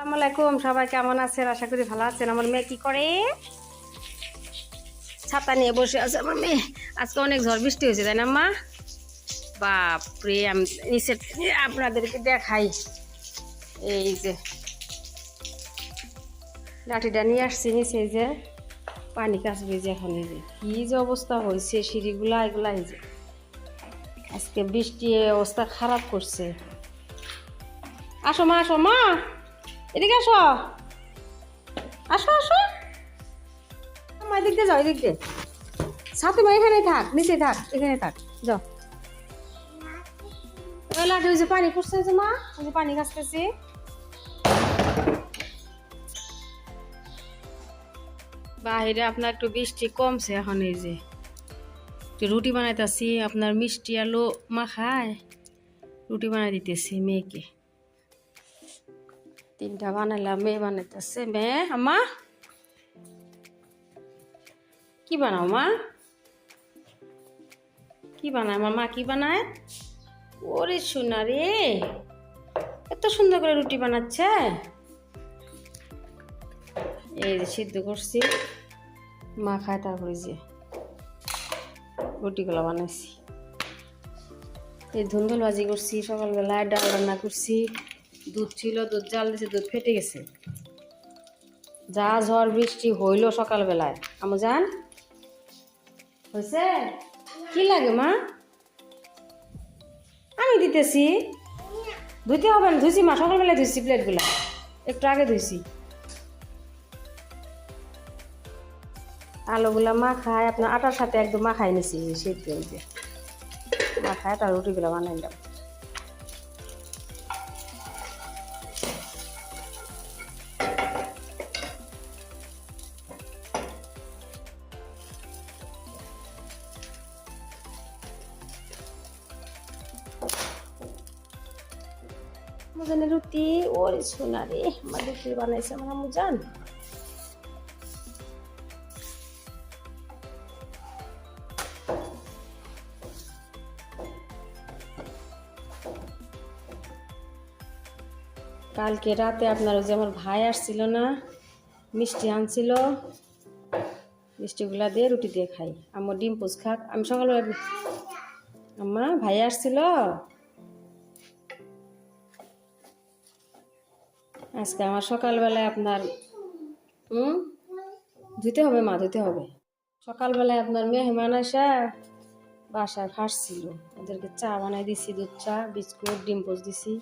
আসসালামু সবাই কেমন আছেন? আশা করি ভালো আছেন। আমার মেয়ে কি করে? ছাতা নিয়ে বসে আছে আমার মেয়ে। আজকে অনেক ঝড় বৃষ্টি হয়েছে, তাই না, মা? বাপরে, আমি নিচে আপনাদেরকে দেখাই। এই যে, লাঠিটা নিয়ে আসছি নিচে, এই যে, পানি কাচবে যে এখন, এই যে, কি যে অবস্থা হয়েছে, সিঁড়িগুলা, এগুলা, এই যে। আজকে বৃষ্টি অবস্থা খারাপ করছে। আসো মা আসো মা। এদিকে আসো। আসো আসো। মা এদিক দিয়ে যাও, এদিক দিয়ে। সাথে মা এখানে থাক নিচে থাক এখানে থাক, যাও। লাঠি ওই যে পানি পড়ছে যে মা ওই যে পানি কাচতেছি বাহিরে আপনার একটু বৃষ্টি কমছে এখন, এই যে। একটু রুটি বানাইতেছি, আপনার মিষ্টি আলু মাখায়। রুটি বানাই দিতেছি মেয়েকে। তিনটা বানাইলাম মেয়ে বানাইতেছে। মেয়ে আমা কি বানাও, মা? কি বানায় আমার মা কি বানায়? ওরে সোনা রে এত সুন্দর করে রুটি বানাচ্ছে। এই যে সিদ্ধ করছি, মা খায় তারপরে যে রুটিগুলো বানাইছি। এই ধুন্দুল ভাজি করছি, সকালবেলায় ডাল রান্না করছি। দুধ ছিল, দুধ জাল দিয়েছে দুধ ফেটে গেছে। যা ঝড় বৃষ্টি হইল সকালবেলায়। আমু যান। হয়েছে? কি লাগে, মা? আমি দিতেছি। ধুইতে হবে না, ধুইছি, মা। সকালবেলায় ধুইছি প্লেটগুলা। একটু আগে ধুইছি। আলুগুলা মাখায় আপনার আটার সাথে একদম মা মাখাই নিছি সেদ্ধ হইতে মাখায় তার রুটিগুলো মুজানের রুটি? ওরে সোনা রে, আমার রুটি বানাইছে আমার আম্মু, জান? কালকে রাতে আপনার যে আমার ভাই আসছিল না, মিষ্টি আনছিল, মিষ্টিগুলা দিয়ে রুটি দিয়ে খাই। আমার ডিম পোস খাক। আমি সকালবেলা আম্মা, ভাই আসছিল? আজকে আমার সকালবেলায় আপনার, হুম? ধুতে হবে মা ধুতে হবে। সকালবেলায় আপনার মেহমান আসা, বাসায় ফাঁসছিল। ওদেরকে চা বানাই দিছি, দুধ চা, বিস্কুট, ডিম পোস দিছি।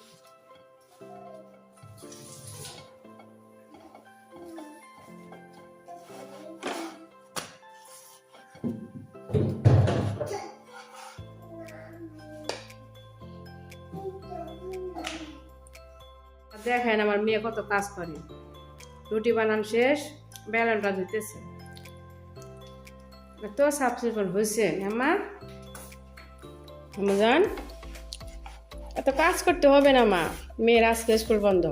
দেখেন আমার মেয়ে কত কাজ করে। রুটি বানান শেষ, বেলনটা ধুতেছে তো সাফ সুফল হয়েছে আমার জান এত কাজ করতে হবে না মা, মেয়ের আজকে স্কুল বন্ধ।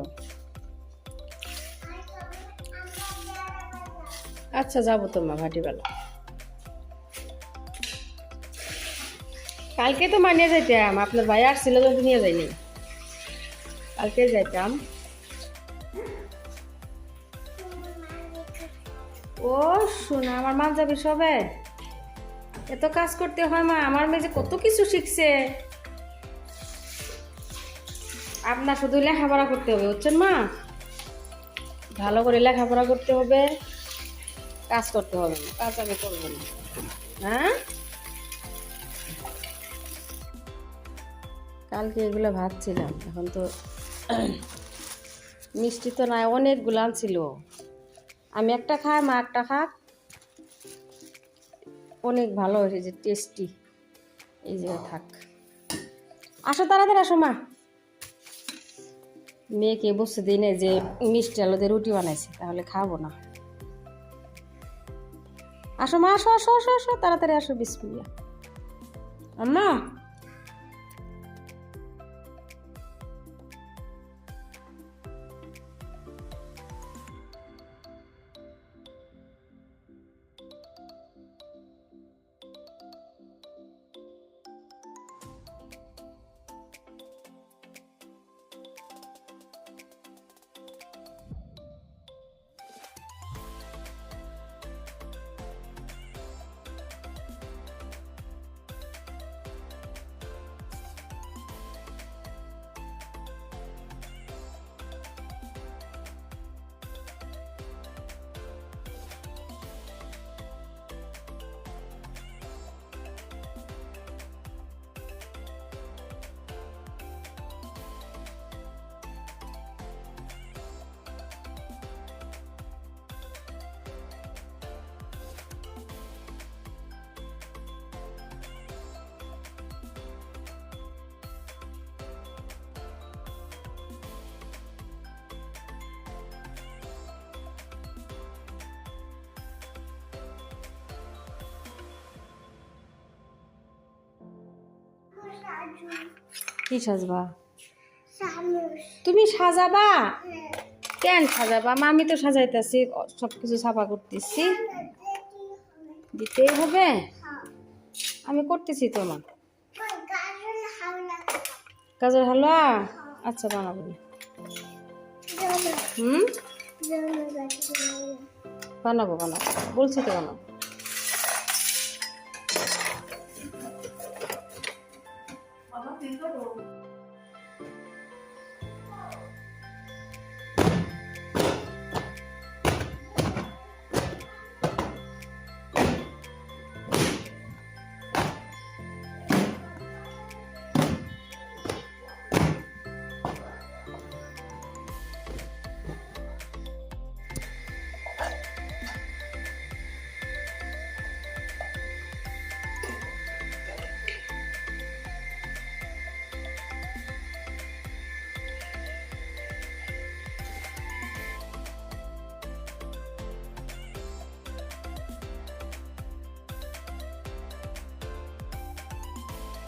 আচ্ছা যাব তো মা ভাটিবেলা কালকে তো মানিয়ে যাইতাম, আপনার ভাই আসছিল তো নিয়ে যাইনি। কালকে যাইতাম। ও, শোনা, আমার মা যাবি সবে। এত কাজ করতে হয় মা, আমার মেয়ে যে কত কিছু শিখছে। আপনার শুধু লেখাপড়া করতে হবে, বুঝছেন মা? ভালো করে লেখাপড়া করতে হবে, কাজ করতে হবে না, কাজ আগে করব না। হ্যাঁ? কালকে এগুলো ভাবছিলাম এখন তো মিষ্টি তো নাই, অনেকগুলো ছিল আমি একটা খাই, মা একটা খাক। অনেক ভালো হয়েছে যে টেস্টি এই যে থাক। আসো তাড়াতাড়ি আসো, মা। মেয়েকে বসে দিই না যে মিষ্টি আলুতে রুটি বানাইছে, তাহলে খাব না। আসো মা, আসো আসো আসো আসো, তাড়াতাড়ি আসো বিসমিল্লা আম্মা কি সাজবা? তুমি সাজাবা? কেন সাজাবা? আমি তো সাজাইতেছি সব কিছু সাফা করতেছি। দিতেই হবে? আমি করতেছি তো মা। গাজর হালুয়া? আচ্ছা বানাবো হুম? বানাবো বানাবো। বলছি তো বানাবো।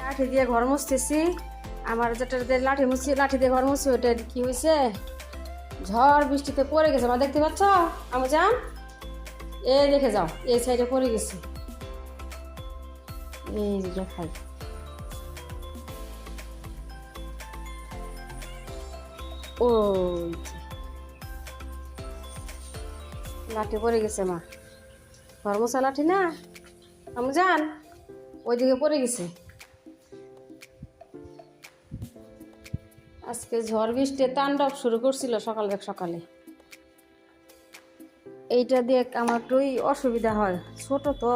লাঠি দিয়ে ঘর মুছতেছি। আমার যেটা লাঠি মুছছি লাঠি দিয়ে ঘর মুছছি ওটা কি হয়েছে? ঝড় বৃষ্টিতে পড়ে গেছে। আমার দেখতে পাচ্ছ? আমি যান এই দেখে যাও, এই সাইডে পড়ে গেছে। এই যে। লাঠি পড়ে গেছে মা। ঘর মোছা লাঠি না? আমি যান ওইদিকে পড়ে গেছে। আজকে ঝড় বৃষ্টি, তাণ্ডব শুরু করছিল সকালে সকালে। এইটা দিয়ে আমার একটুই অসুবিধা হয়। ছোট তো।